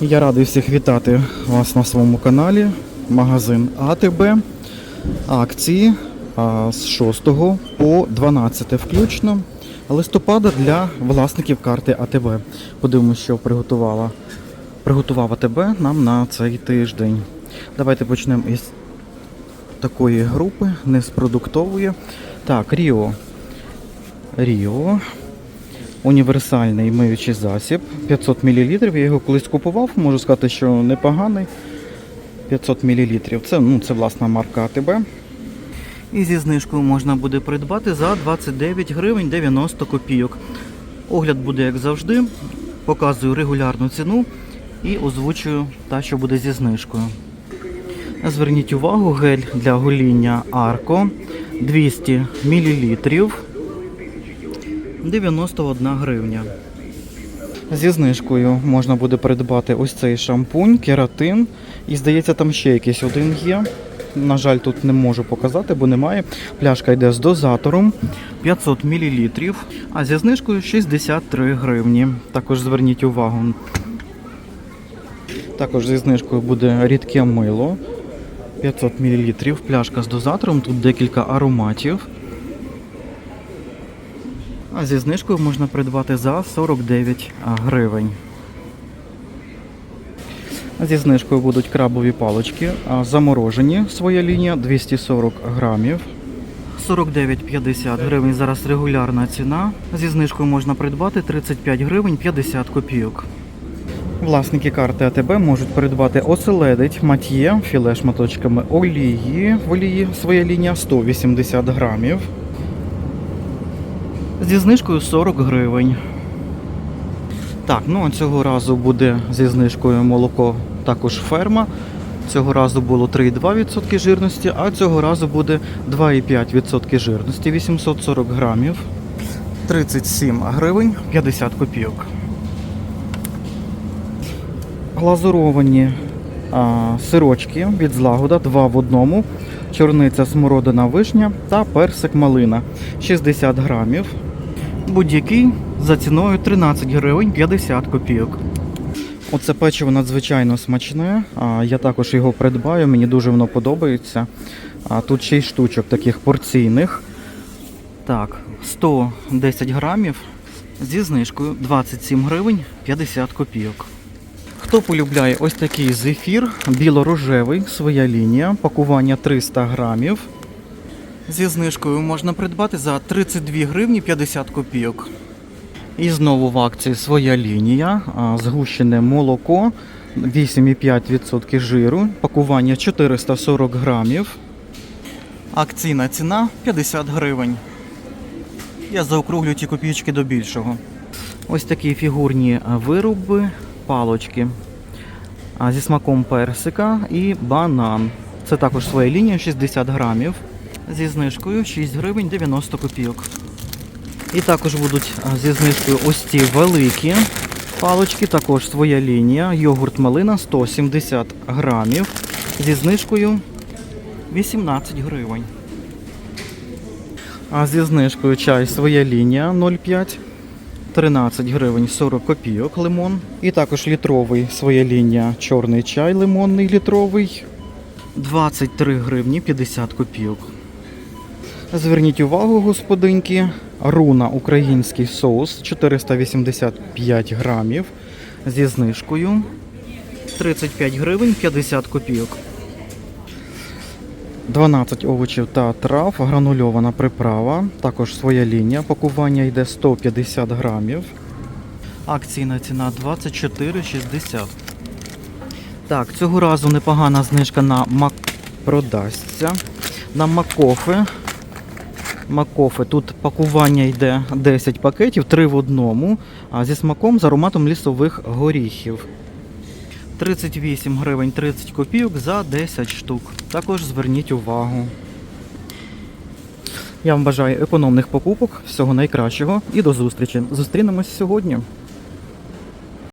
Я радий всіх вітати вас на своєму каналі. Магазин АТБ. Акції з 6 по 12 включно листопада для власників карти АТБ. Подивимося, що приготувала, приготував АТБ нам на цей тиждень. Давайте почнемо із такої групи, не з продуктової. Так, Ріо. Ріо. Універсальний миючий засіб 500 мл. Я його колись купував, можу сказати, що непоганий. 500 мл. Це, ну, це власна марка АТБ. І зі знижкою можна буде придбати за 29 гривень 90 копійок. Огляд буде, як завжди. Показую регулярну ціну і озвучую та, що буде зі знижкою. Зверніть увагу, гель для гоління Арко 200 мл. 91 гривня. Зі знижкою можна буде придбати ось цей шампунь, кератин. І здається, там ще якийсь один є. На жаль, тут не можу показати, бо немає. Пляшка йде з дозатором 500 мл, а зі знижкою 63 гривні. Також зверніть увагу. Також зі знижкою буде рідке мило 500 мл. Пляшка з дозатором, тут декілька ароматів. А зі знижкою можна придбати за 49 гривень. Зі знижкою будуть крабові палички, заморожені своя лінія 240 грамів. 49,50 гривень зараз регулярна ціна. Зі знижкою можна придбати 35 гривень 50 копійок. Власники карти АТБ можуть придбати оселедець, мат'є, філе шматочками олії, в олії своя лінія 180 грамів. Зі знижкою 40 гривень. Так, ну а цього разу буде зі знижкою молоко також ферма. Цього разу було 3,2% жирності, а цього разу буде 2,5% жирності, 840 грамів. 37 гривень 50 копійок. Глазуровані а, сирочки від злагода 2 в одному. Чорниця смородина вишня та персик малина 60 грамів. Будь-який за ціною 13 гривень 50 копійок. Оце печиво надзвичайно смачне. Я також його придбаю, мені дуже воно подобається. Тут 6 штучок таких порційних. Так, 110 грамів зі знижкою 27 гривень 50 копійок. Хто полюбляє ось такий зефір, біло-рожевий, своя лінія, пакування 300 грамів. Зі знижкою можна придбати за 32 гривні 50 копійок. І знову в акції своя лінія, згущене молоко, 8,5% жиру, пакування 440 грамів. Акційна ціна 50 гривень. Я заокруглю ті копійки до більшого. Ось такі фігурні вироби, палочки зі смаком персика і банан. Це також своя лінія 60 грамів. Зі знижкою 6 гривень 90 копійок. І також будуть зі знижкою ось ці великі палочки, також своя лінія. Йогурт малина 170 грамів. Зі знижкою 18 гривень. А зі знижкою чай своя лінія 0,5. 13 гривень 40 копійок лимон. І також літровий своя лінія чорний чай лимонний літровий. 23 гривні 50 копійок. Зверніть увагу, господинки, руна український соус 485 грамів зі знижкою 35 гривень 50 копійок. 12 овочів та трав, гранульована приправа, також своя лінія. Пакування йде 150 грамів. Акційна ціна 24,60. Так, цього разу непогана знижка на мак продасться. На макофи. Макофи. Тут пакування йде 10 пакетів, 3 в одному, а зі смаком з ароматом лісових горіхів. 38 гривень 30 копійок за 10 штук. Також зверніть увагу. Я вам бажаю економних покупок, всього найкращого і до зустрічі. Зустрінемось сьогодні.